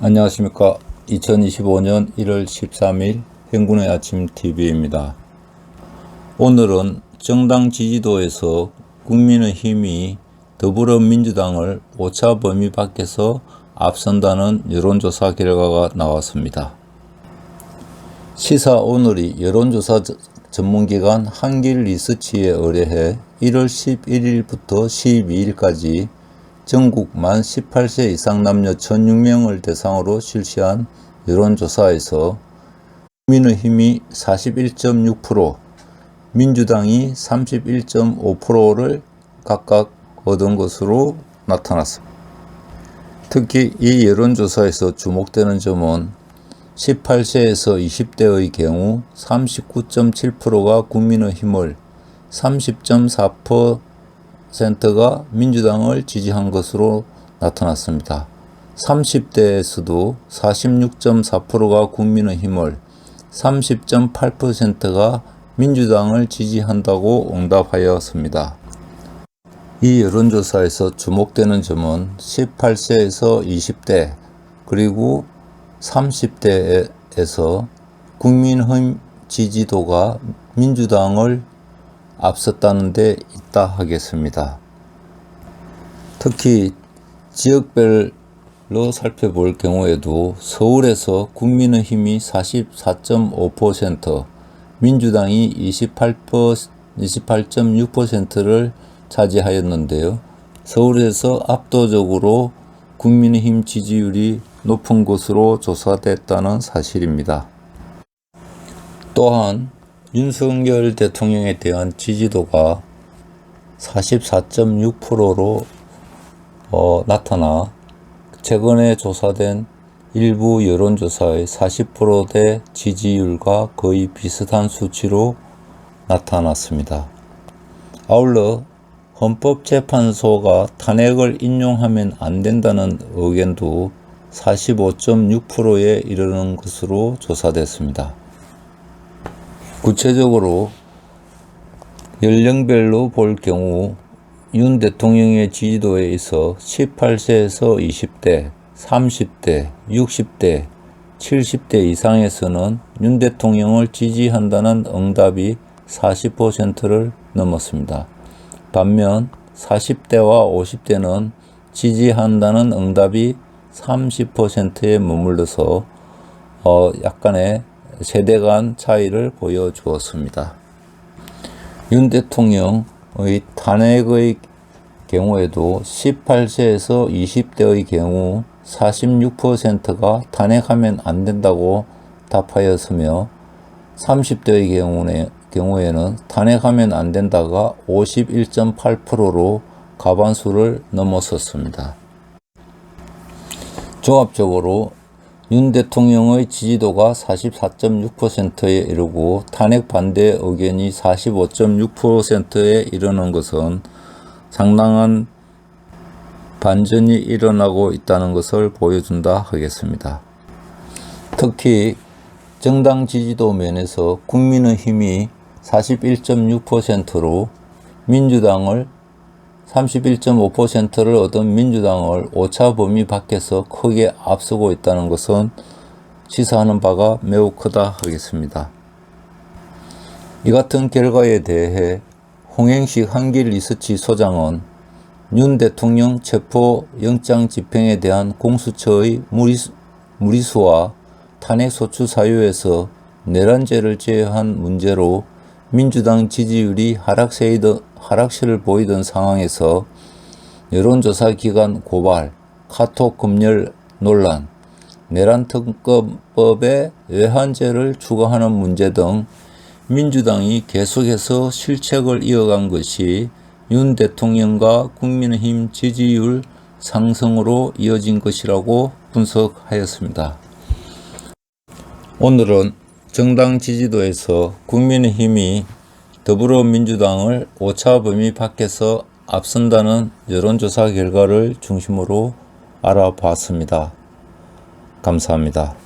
안녕하십니까. 2025년 1월 13일 행군의 아침 TV입니다. 오늘은 정당 지지도에서 국민의힘이 더불어민주당을 오차 범위 밖에서 앞선다는 여론조사 결과가 나왔습니다. 시사 오늘이 여론조사 저- 전문기관 한길 리서치에 의뢰해 1월 11일부터 12일까지 전국 만 18세 이상 남녀 1006명을 대상으로 실시한 여론조사에서 국민의힘이 41.6%, 민주당이 31.5%를 각각 얻은 것으로 나타났습니다. 특히 이 여론조사에서 주목되는 점은 18세에서 20대의 경우 39.7%가 국민의힘을 30.4% 가 민주당을 지지한 것으로 나타났습니다. 30대에서도 46.4%가 국민의힘을 30.8%가 민주당을 지지한다고 응답하였습니다. 이 여론조사에서 주목되는 점은 18세에서 20대 그리고 30대에서 국민의힘 지지도가 민주당을 앞섰다는 데 있다 하겠습니다. 특히 지역별로 살펴볼 경우에도 서울에서 국민의힘이 44.5%, 민주당이 28%, 28.6%를 차지하였는데요. 서울에서 압도적으로 국민의힘 지지율이 높은 것으로 조사됐다는 사실입니다. 또한 윤석열 대통령에 대한 지지도가 44.6%로 어, 나타나 최근에 조사된 일부 여론조사의 40%대 지지율과 거의 비슷한 수치로 나타났습니다. 아울러 헌법재판소가 탄핵을 인용하면 안 된다는 의견도 45.6%에 이르는 것으로 조사됐습니다. 구체적으로 연령별로 볼 경우 윤 대통령의 지지도에 있어 18세에서 20대, 30대, 60대, 70대 이상에서는 윤 대통령을 지지한다는 응답이 40%를 넘었습니다. 반면 40대와 50대는 지지한다는 응답이 30%에 머물러서 어 약간의 세대 간 차이를 보여주었습니다. 윤 대통령의 탄핵의 경우에도 18세에서 20대의 경우 46%가 탄핵하면 안 된다고 답하였으며 30대의 경우에, 경우에는 탄핵하면 안 된다가 51.8%로 과반수를 넘어섰습니다. 종합적으로 윤 대통령의 지지도가 44.6%에 이르고 탄핵 반대 의견이 45.6%에 이르는 것은 상당한 반전이 일어나고 있다는 것을 보여준다 하겠습니다. 특히 정당 지지도 면에서 국민의힘이 41.6%로 민주당을 31.5%를 얻은 민주당을 오차 범위 밖에서 크게 앞서고 있다는 것은 시사하는 바가 매우 크다 하겠습니다. 이 같은 결과에 대해 홍행식 한길 리서치 소장은 윤 대통령 체포 영장 집행에 대한 공수처의 무리수, 무리수와 탄핵 소추 사유에서 내란죄를 제외한 문제로 민주당 지지율이 하락세이던, 하락세를 보이던 상황에서 여론조사 기관 고발, 카톡 검열 논란, 내란 특검법의 외환죄를 추가하는 문제 등 민주당이 계속해서 실책을 이어간 것이 윤 대통령과 국민의힘 지지율 상승으로 이어진 것이라고 분석하였습니다. 오늘은 정당 지지도에서 국민의힘이 더불어민주당을 오차 범위 밖에서 앞선다는 여론조사 결과를 중심으로 알아봤습니다. 감사합니다.